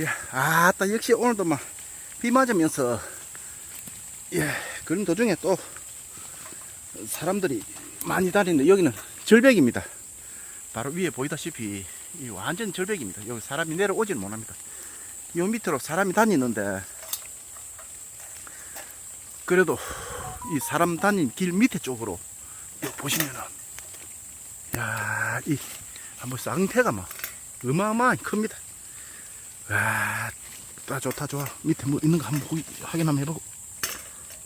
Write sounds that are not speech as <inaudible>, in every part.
예, 아따, 역시 오늘도 막, 비 맞으면서, 예, 그런 도중에 또, 사람들이 많이 다니는데, 여기는 절벽입니다. 바로 위에 보이다시피, 이 완전 절벽입니다. 여기 사람이 내려오지는 못합니다. 요 밑으로 사람이 다니는데, 그래도, 이 사람 다닌 길 밑에 쪽으로, 보시면은, 야, 이, 한번 쌍태가 막, 어마어마하게 큽니다. 와, 따 좋다 좋아. 밑에 뭐 있는 거 한번 보기, 확인 한번 해보고.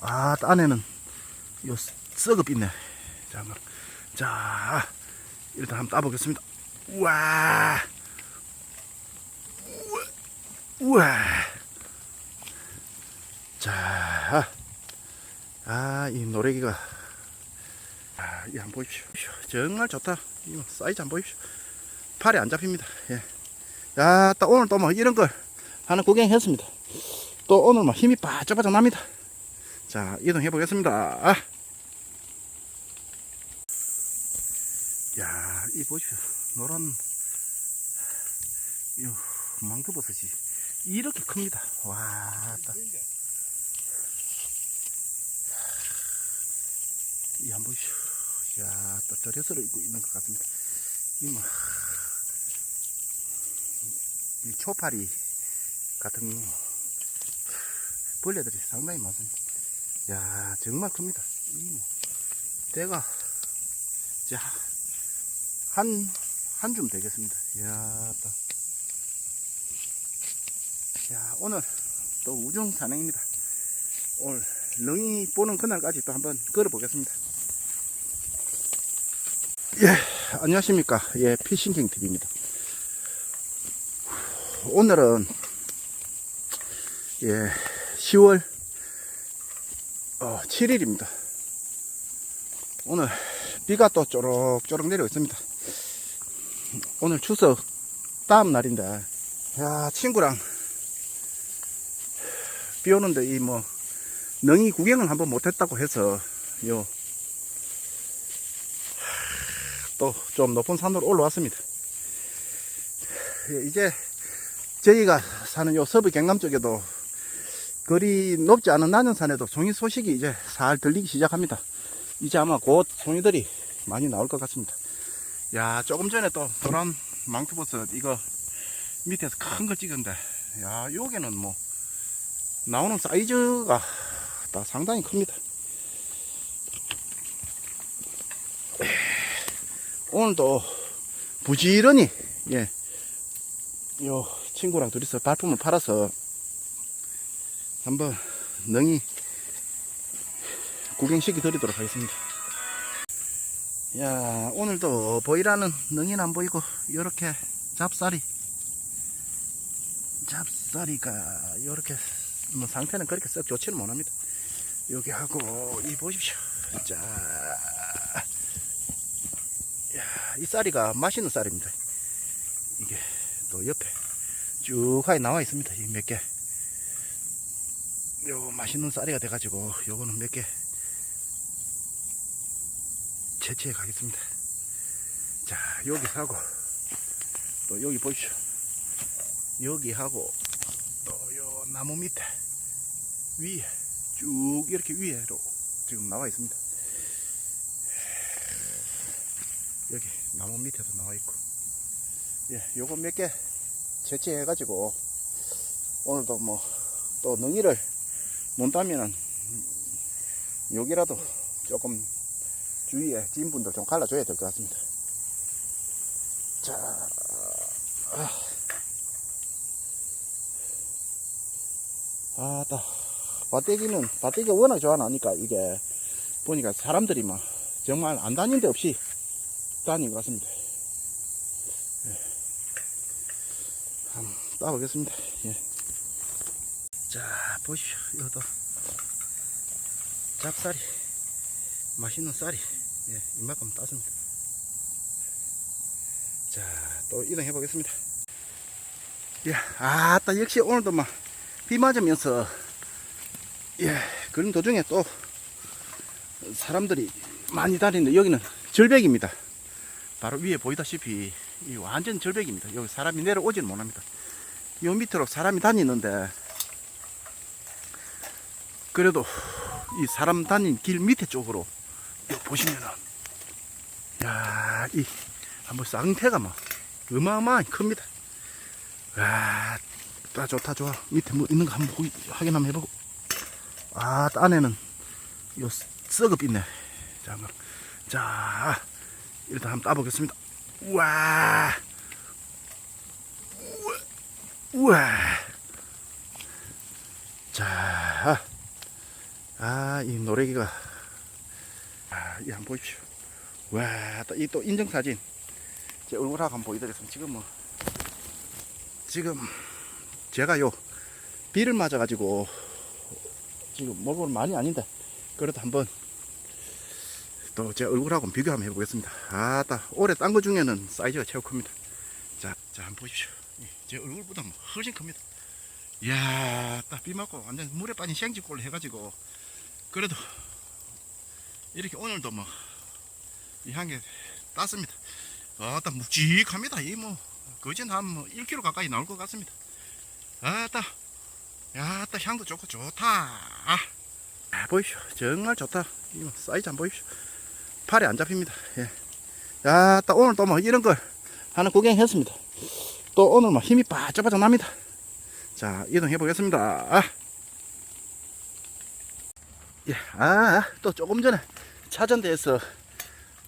아, 따 안에는 요 썩업 있네. 자, 한번. 자, 일단 한번 따보겠습니다. 우와, 우와, 우와. 자, 아, 이 노래기가, 아, 이 한번 보십시오. 정말 좋다. 이 사이즈 한번 보십시오. 팔이 안 잡힙니다. 예. 야, 또 오늘 또 뭐 이런 걸 하나 구경했습니다. 또 오늘 뭐 힘이 바짝바짝 납니다. 자, 이동해 보겠습니다. 아. 야, 이 보십시오. 노란, 요, 망토버섯이 이렇게 큽니다. 와, 따. 이 한번. 야, 또 드레스를 입고 있는 것 같습니다. 이 뭐, 이 초파리 같은 벌레들이 상당히 많습니다. 야 정말 큽니다. 이 대가 한한 줌 되겠습니다. 야, 따. 야 오늘 또 우중 산행입니다. 오늘 렁이 보는 그날까지 또 한번 걸어 보겠습니다. 예, 안녕하십니까. 예, 피싱킹 TV입니다. 오늘은 예 10월 어, 7일입니다. 오늘 비가 또 쪼록쪼록 내리고 있습니다. 오늘 추석 다음 날인데 야 친구랑 비 오는데 이 뭐 능이 구경을 한번 못했다고 해서 요 또 좀 높은 산으로 올라왔습니다. 예, 이제 저희가 사는 요 서부 경남 쪽에도 거리 높지 않은 난연산에도 송이 소식이 이제 살 들리기 시작합니다. 이제 아마 곧 송이들이 많이 나올 것 같습니다. 야, 조금 전에 또 노란 망토버섯 이거 밑에서 큰 걸 찍은데, 야, 요게는 뭐, 나오는 사이즈가 다 상당히 큽니다. 오늘도 부지런히, 예, 요 친구랑 둘이서 발품을 팔아서 한번 능이 구경시켜 드리도록 하겠습니다. 야 오늘도 보이라는 능이는 안 보이고 요렇게 잡사리 잡사리가 요렇게 뭐 상태는 그렇게 썩 좋지는 못합니다. 여기 하고 이 보십시오. 자, 야, 이 쌀이가 맛있는 쌀입니다. 이게 또 옆에 쭉 하게 나와 있습니다. 이몇 개. 요 맛있는 쌀이가 돼가지고 요거는 몇 개 채취해 가겠습니다. 자, 여기 하고 또 여기 보십시오. 여기 하고 또 요 나무 밑에 위에 쭉 이렇게 위에로 지금 나와 있습니다. 여기 나무 밑에도 나와 있고 예, 요거 몇개 채취해가지고 오늘도 뭐 또 능이를 논다면은 여기라도 조금 주위에 지인분들 좀 갈라줘야 될 것 같습니다. 자, 아, 다 밭대기는 밭대기가 워낙 좋아하니까 이게 보니까 사람들이 막 정말 안 다닌 데 없이 다닌 것 같습니다. 예. 한번 따보겠습니다. 예. 자, 보십시오. 이것도 잡쌀이 맛있는 쌀이 예, 이만큼 땄습니다. 자, 또 이동해 보겠습니다. 예, 아 따 역시 오늘도 막 비 맞으면서 예, 그런 도중에 또 사람들이 많이 다니는데 여기는 절벽입니다. 바로 위에 보이다시피 이 완전 절벽입니다. 여기 사람이 내려오지는 못합니다. 요 밑으로 사람이 다니는데 그래도 이 사람 다닌 길 밑에 쪽으로 요 보시면은 야이 한번 상태가 막 어마어마하게 큽니다. 야, 딱 좋다 좋아. 밑에 뭐 있는 거 한번 보기, 확인 한번 해보고. 아, 안에는 요 썩업 있네. 자. 자, 일단 한번 따보겠습니다. 우와, 우와. 자, 아, 이 노래기가, 아, 이 한번 보십시오. 와, 또, 이또 인증사진. 제 얼굴하고 한번 보여드리겠습니다. 지금 뭐, 지금 제가 요 비를 맞아가지고 지금 몸은 많이 아닌데 그래도 한번 또 제 얼굴하고 비교 한번 해보겠습니다. 아따 올해 딴 거 중에는 사이즈가 최고 큽니다. 자, 자 한번 보십시오. 예, 제 얼굴보다 뭐 훨씬 큽니다. 이야, 딱 비 맞고 완전 물에 빠진 생쥐꼴로 해가지고 그래도 이렇게 오늘도 뭐이 향에 땄습니다. 아따 묵직합니다. 이 뭐 거진 한뭐 1kg 가까이 나올 것 같습니다. 아따, 야따 향도 좋고 좋다. 아, 아, 보십시오. 정말 좋다. 이거 사이즈 한번 보십시오. 팔이 안 잡힙니다. 예. 야따 오늘 또 뭐 이런 걸 하나 구경했습니다. 또 오늘 뭐 힘이 바짝바짝 납니다. 자 이동해 보겠습니다. 아. 예, 아, 또 조금 전에 차전대에서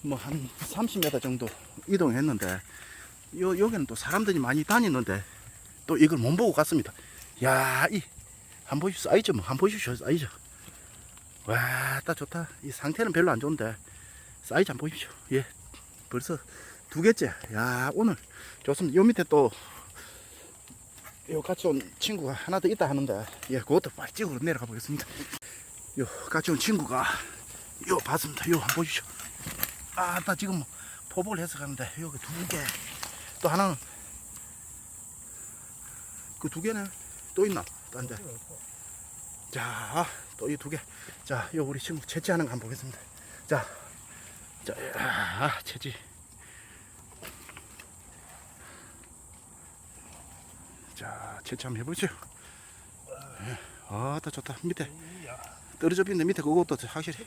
뭐 한 30m 정도 이동했는데 요, 여기는 또 사람들이 많이 다니는데 또 이걸 못 보고 갔습니다. 야, 이, 한 보십시오. 사이즈 뭐, 한 보십시오. 사이즈. 와, 딱 좋다. 이 상태는 별로 안 좋은데, 사이즈 한 보십시오. 예. 벌써 두 개째. 야, 오늘 좋습니다. 요 밑에 또, 요 같이 온 친구가 하나 더 있다 하는데, 예, 그것도 빨리 찍으러 내려가 보겠습니다. 요 같이 온 친구가, 요 봤습니다. 요 한번 보십시오. 아, 나 지금 포복을 해서 가는데, 여기 두 개. 또 하나는 그 두 개는 또 있나? 딴 데. 자, 또 이 두 개. 자, 요 우리 친구 채취하는 거 한번 보겠습니다. 자, 자, 아, 채취. 자, 채취 한번 해보죠. 예. 아, 다 좋다. 밑에 떨어져 있는데 밑에 그것도 확실히.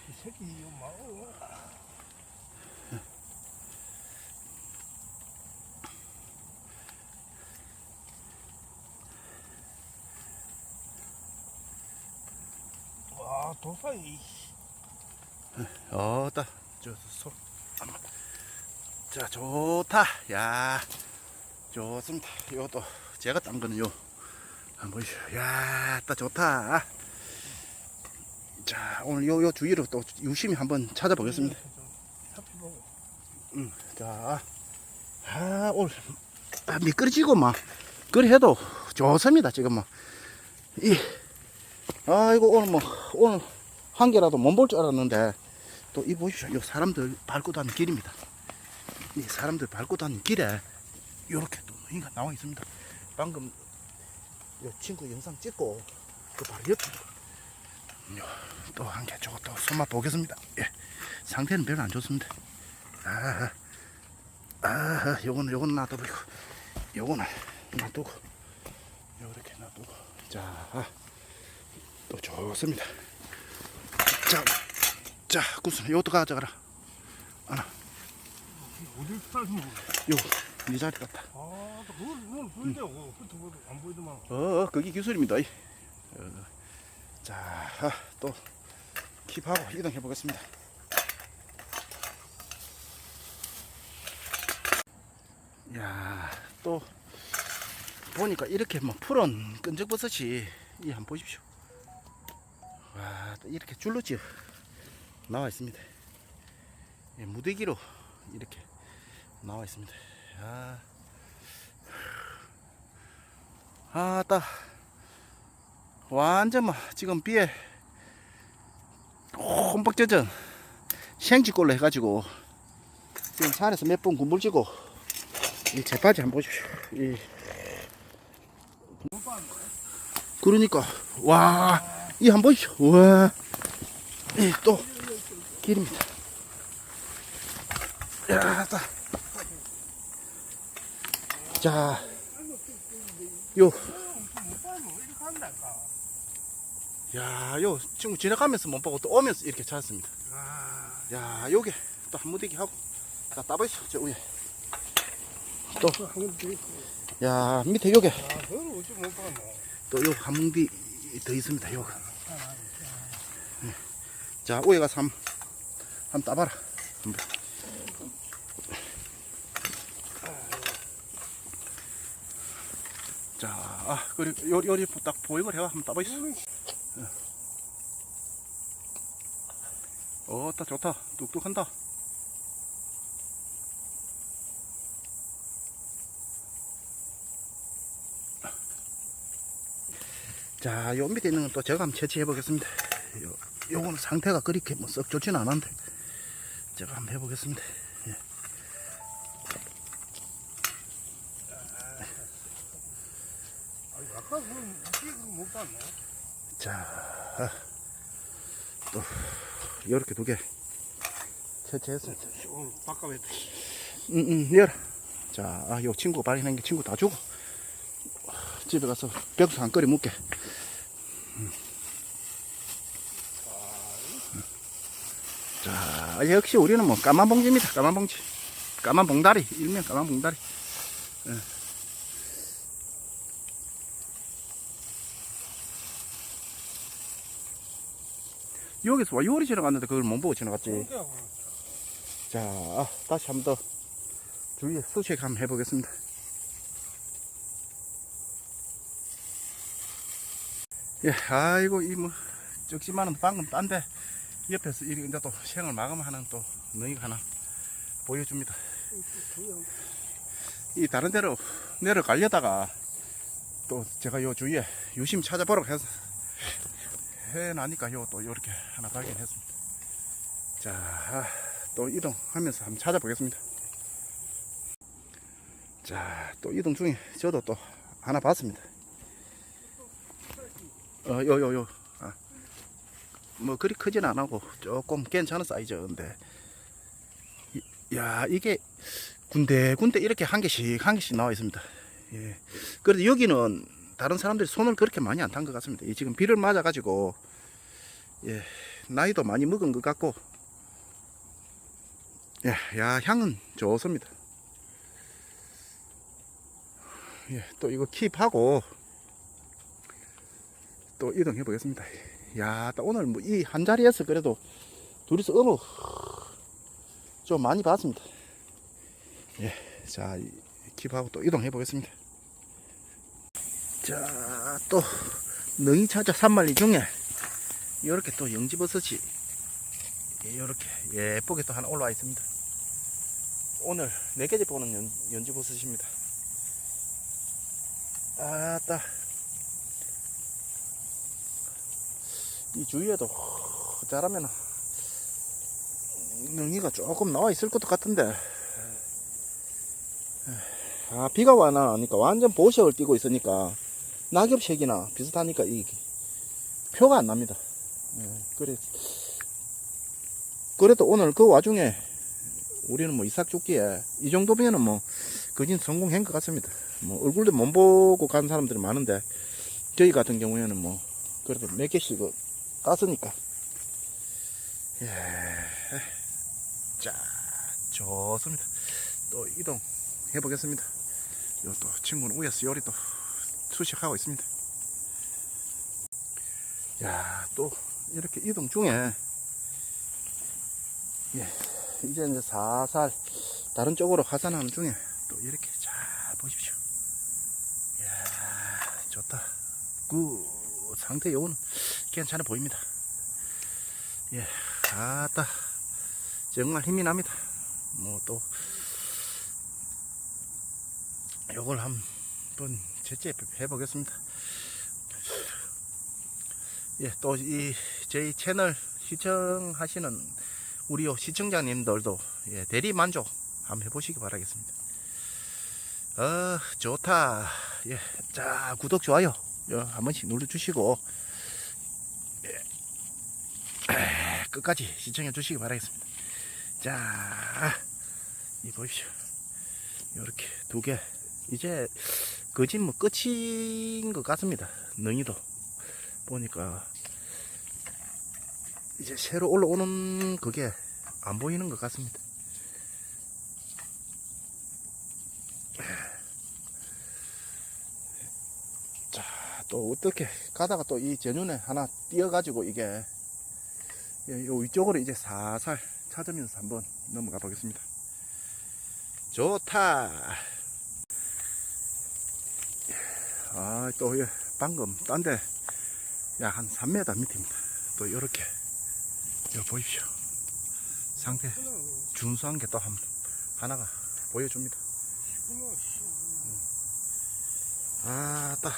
와 도파이 어, 따, 저, 소, 한번. 자, 좋다. 야, 좋습니다. 요것도 제가 딴 거는 요, 보시죠. 야, 따, 좋다. 자, 오늘 요, 요 주위로 또 유심히 한번 찾아보겠습니다. 음, 자, 아, 오늘, 아, 미끄러지고 막, 그래 해도 좋습니다, 지금 뭐. 이, 아이고, 오늘 뭐, 오늘 한 개라도 못 볼 줄 알았는데, 또 이 보십시오. 요 사람들 밟고 다니는 길입니다. 이 사람들 밟고 다니는 길에, 요렇게 또 인가 나와 있습니다. 방금, 요 친구 영상 찍고, 그 바로 옆에, 또한 개 저거 또 손맛 보겠습니다. 예. 상태는 별로 안 좋습니다. 아, 아, 요거는 요거는 놔두고 요거는 놔두고 요렇게 놔두고 자, 또 좋습니다. 자, 자, 구순 요것도 가져가라. 하나, 어딜 살고 요 네 자리 같다. 아 그걸 그걸 보이냐고 흩어보도 안 보이더만 어, 그게 기술입니다. 이. 어, 자, 아, 또 킵하고 이동해 보겠습니다. 야, 또 보니까 이렇게 뭐 푸른 끈적버섯이 이 한번 보십시오. 와, 또 이렇게 줄로 지 나와 있습니다. 예, 무대기로 이렇게 나와 있습니다. 아, 아, 따. 완전 뭐 지금 비에 홈박 젖은 생쥐꼴로 해가지고 지금 산에서 몇번 굶불지고 이 재빠지 한번 보십시오. 이. 그러니까 와이 한번 보십시오. 와이또 길입니다. 야, 따. 자, 요. 야, 요, 친구 지나가면서 못 보고 또 오면서 이렇게 찾았습니다. 아, 야, 요게 또 한 무대기 하고. 자, 따보이소, 저 위에. 또, 한번. 야, 밑에 요게. 또 요 한 무디 더 있습니다, 요거. 네. 자, 위에 가서 한, 한 따봐라. 한번. 자, 아, 그리고 요리, 요리 딱 보이걸 해와. 한번 따보이소. 어, 따 좋다. 뚝뚝한다. 자, 요 밑에 있는 건 또 제가 한번 채취해 보겠습니다. 요, 요거는 상태가 그렇게 뭐 썩 좋지는 않은데, 제가 한번 해보겠습니다. 예. 아, 아까 그건 어떻게 그거 못 봤노? 자, 아, 또, 요렇게 두 개 채취했습니다. 오늘 바꿔야 돼. 응, 응, 열어. 자, 아, 요 친구 발견한 게 친구 다 주고, 집에 가서 벽수 한 끓이 묵게. 음. 자, 역시 우리는 뭐 까만 봉지입니다. 까만 봉지. 까만 봉다리. 일명 까만 봉다리. 예. 여기서 와 요리 지나갔는데 그걸 못 보고 지나갔지. 자, 아, 다시 한 번 더 주위에 수색 한번 해보겠습니다. 예, 아이고, 이 뭐, 적지만은 방금 딴데 옆에서 이 이제 또 생을 마감하는 또 너희가 하나 보여줍니다. 이 다른 데로 내려가려다가 또 제가 요 주위에 유심 찾아보라고 해서 해놔니까 요또 요렇게 하나 발견했습니다. 자, 아, 또 이동하면서 한번 찾아보겠습니다. 자, 또 이동 중에 저도 또 하나 봤습니다. 어, 요, 요, 요. 아, 뭐, 그리 크진 않고 조금 괜찮은 사이즈인데. 이- 야, 이게 군데군데 이렇게 한 개씩, 한 개씩 나와 있습니다. 예. 그래도 여기는 다른 사람들이 손을 그렇게 많이 안 탄 것 같습니다. 이 지금 비를 맞아가지고, 예, 나이도 많이 먹은 것 같고, 야, 야, 향은 좋습니다. 예, 또 이거 킵하고 또 이동해 보겠습니다. 야, 또 오늘 뭐 이 한 자리에서 그래도 둘이서 어묵 좀 많이 봤습니다. 예, 자, 이 킵하고 또 이동해 보겠습니다. 자, 또 능이 찾아 산말리 중에 이렇게 또 영지버섯이 이렇게 예쁘게 또 하나 올라와 있습니다. 오늘 네 개째 보는 연, 연지버섯입니다. 아따. 이 주위에도 자라면 능이가 조금 나와 있을 것도 같은데. 아, 비가 와나 하니까 완전 보색을 띠고 있으니까 낙엽색이나 비슷하니까 이 표가 안 납니다. 예, 그래. 그래도 오늘 그 와중에 우리는 뭐 이삭 죽기에 이 정도면은 뭐 거진 성공한 것 같습니다. 뭐 얼굴도 못 보고 간 사람들이 많은데 저희 같은 경우에는 뭐 그래도 몇 개씩 땄으니까 예. 자 좋습니다. 또 이동 해보겠습니다. 요 또 친구는 위에서 요리 또 수식하고 있습니다. 야 또 이렇게 이동 중에 예, 이제 이제 살살 다른 쪽으로 하산하는 중에 또 이렇게 잘 보십시오. 이야, 좋다. 그 상태 요는 괜찮아 보입니다. 예, 아따, 정말 힘이 납니다. 뭐 또, 요걸 한번 채취해 보겠습니다. 예, 또 이 저희 채널 시청하시는 우리 요 시청자님들도 예, 대리 만족 한번 해보시기 바라겠습니다. 어, 좋다. 예, 자, 구독, 좋아요 요, 한 번씩 눌러주시고 예, 에, <clears throat> 끝까지 시청해 주시기 바라겠습니다. 자, 이 보십시오. 이렇게 두 개. 이제 거진 뭐 끝인 것 같습니다. 능이도 보니까 이제 새로 올라오는 그게 안 보이는 것 같습니다. 자, 또 어떻게 가다가 또 이 전륜에 하나 띄어가지고 이게 예, 요 위쪽으로 이제 살살 찾으면서 한번 넘어가 보겠습니다. 좋다. 아, 또, 예, 방금, 딴 데, 야, 한 3m 밑입니다. 또, 요렇게, 요, 보십시오. 상태, 준수한 게 또 한, 하나가 보여줍니다. 아, 따,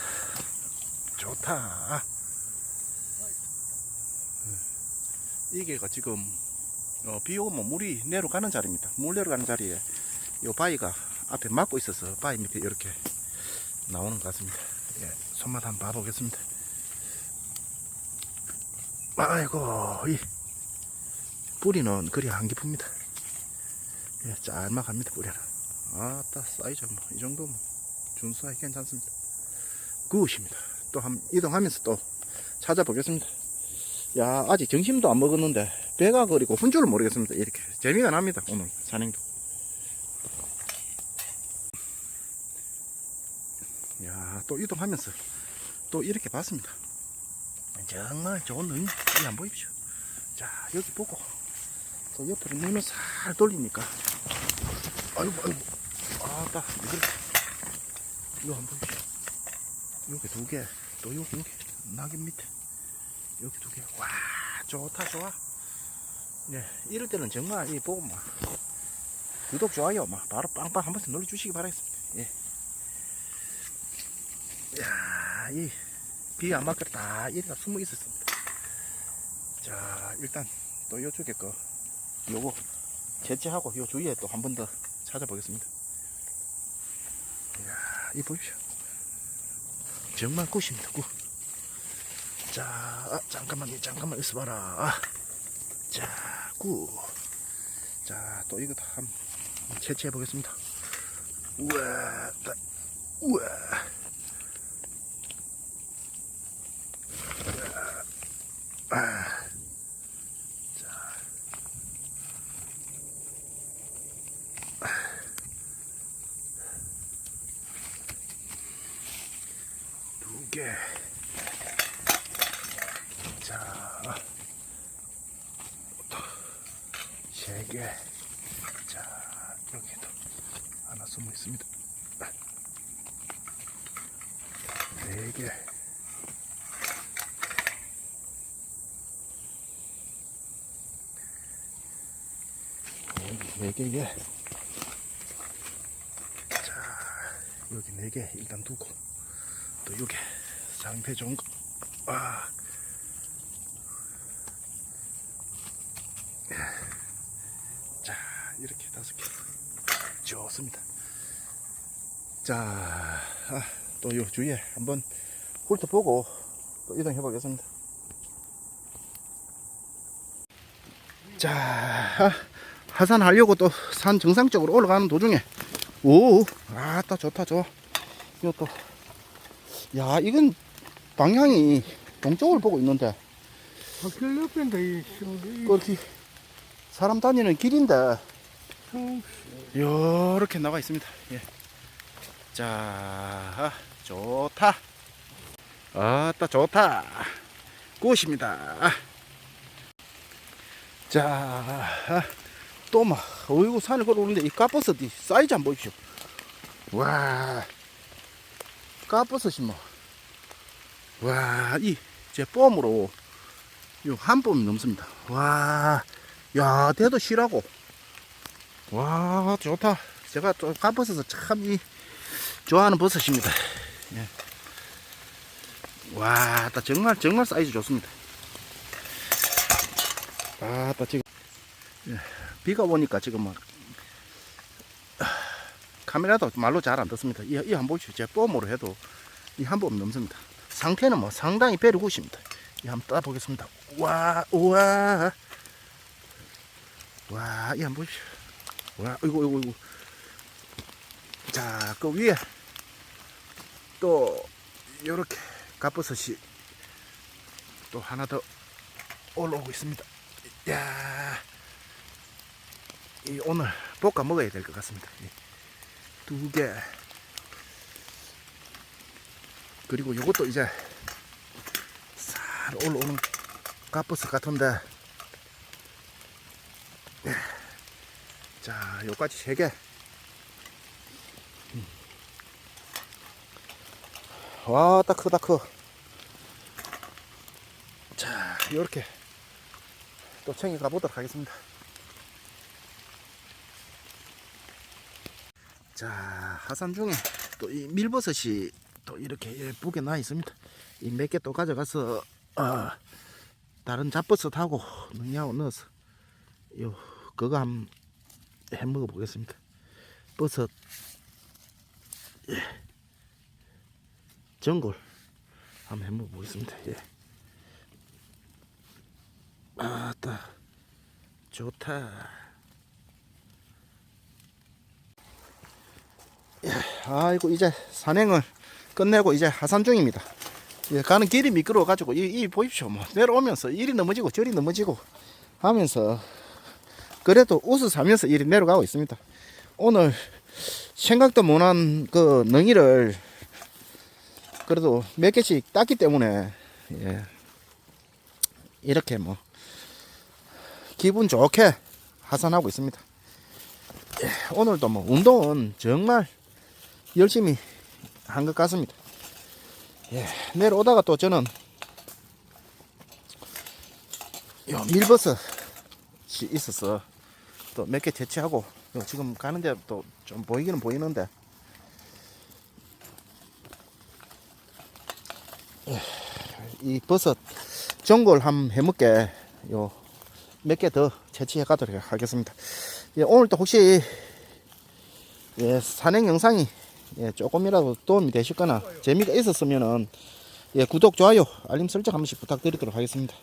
좋다. 이게가 지금, 어, 비 오면 물이 내려가는 자리입니다. 물 내려가는 자리에, 요 바위가 앞에 막고 있어서 바위 밑에 이렇게 나오는 것 같습니다. 예, 손맛 한번 봐보겠습니다. 아이고, 이 뿌리는 그리 안 깊습니다. 예, 짤막합니다, 뿌리는. 아따, 사이즈 뭐, 이 정도 뭐, 준수하게 괜찮습니다. 굿입니다. 또 한, 이동하면서 또 찾아보겠습니다. 야, 아직 점심도 안 먹었는데, 배가 거리고 훈 줄을 모르겠습니다. 이렇게. 재미가 납니다, 오늘 산행도. 야, 또 이동하면서 또 이렇게 봤습니다. 정말 좋은 눈이 안 보입시오. 자, 여기 보고 또 옆으로 눈을 살 돌리니까 아이고, 아이고, 아따, 왜 그래? 이거 한번 보십시오. 여기 두 개, 또 여기, 여기, 낙엽 밑에 여기 두 개. 와, 좋다, 좋아. 네, 이럴 때는 정말 이 보고 막 구독, 좋아요 막 바로 빵빵 한 번씩 눌러주시기 바라겠습니다. 예. 야, 이, 비안 맞게 다 이리다 숨어 있었습니다. 자, 일단, 또 요쪽에 거, 요거, 채취하고, 요 주위에 또 한 번 더 찾아보겠습니다. 이야, 이 보십시오. 정말 굿입니다, 굿. 자, 아, 잠깐만요, 잠깐만 있어봐라. 아, 자, 굿. 자, 또 이것도 한, 번 채취해 보겠습니다. 우와, 따, 우와. Ah. <sighs> <sighs> 네 개에 자 여기 네 개 일단 두고 또 여기 상태 좋은 거. 아. 자 이렇게 다섯 개 좋습니다. 자또 요 주위에 한번 훑어보고 또 이동해 보겠습니다. 자 아, 하산하려고 또 산 정상 쪽으로 올라가는 도중에 오 아따 좋다 좋아. 이것도 야 이건 방향이 동쪽을 보고 있는데. 학교 옆인데, 이, 이, 그렇게 사람 다니는 길인데. 참, 이렇게 나와 있습니다. 예. 자 아, 좋다. 아따 좋다. 굿입니다. 자 아, 또막 어이구 산을 걸어오는데 이 까버섯이 사이즈 한번 보십시오. 와 까버섯이 뭐와이 제 뽐으로 요한 뽐이 넘습니다. 와야 대도 실하고. 와 좋다. 제가 또 까버섯을 참이 좋아하는 버섯입니다. 예. 와, 나 정말 정말 사이즈 좋습니다. 아, 나 지금. 예, 비가 오니까 지금 막 아, 카메라도 말로 잘 안 듣습니다. 이, 이한번 보십시오. 제 뽐으로 해도 이한번 넘습니다. 상태는 뭐 상당히 배려굿입니다. 이 한번 따 보겠습니다. 와, 우와, 와, 이한번 보십시오. 와, 이거, 이거, 이거. 자, 그 위에 또 이렇게 갑버섯이 또 하나 더 올라오고 있습니다. 야, 이 오늘 볶아 먹어야 될 것 같습니다. 이두 개. 그리고 요것도 이제 살 올라오는 갑버섯 같은데. 예. 자, 요까지 세 개. 와, 딱 크다 커. 자, 요렇게 또 챙겨 가보도록 하겠습니다. 자, 하산 중에 또 이 밀버섯이 또 이렇게 예쁘게 나 있습니다. 이 몇 개 또 가져가서, 어, 다른 잡버섯하고 능이하고 넣어서, 요, 그거 한번 해 먹어 보겠습니다. 버섯, 예. 전골 한번 해 먹어 보겠습니다. 예. 아따, 좋다. 아이고 이제 산행을 끝내고 이제 하산 중입니다. 예, 가는 길이 미끄러워 가지고 이, 이 보십시오. 뭐 내려오면서 이리 넘어지고 저리 넘어지고 하면서 그래도 웃어 사면서 이리 내려가고 있습니다. 오늘 생각도 못한 그 능이를 그래도 몇 개씩 땄기 때문에 예, 이렇게 뭐 기분 좋게 하산하고 있습니다. 예, 오늘도 뭐 운동은 정말 열심히 한 것 같습니다. 예, 내려오다가 또 저는 요 밀버섯이 있어서 또 몇 개 채취하고 요 지금 가는데 또 좀 보이기는 보이는데 예, 이 버섯 전골 함 해먹게 요 몇 개 더 채취해 가도록 하겠습니다. 예, 오늘도 혹시 예, 산행 영상이 예, 조금이라도 도움이 되셨거나 재미가 있었으면은 예, 구독, 좋아요, 알림 설정 한 번씩 부탁드리도록 하겠습니다.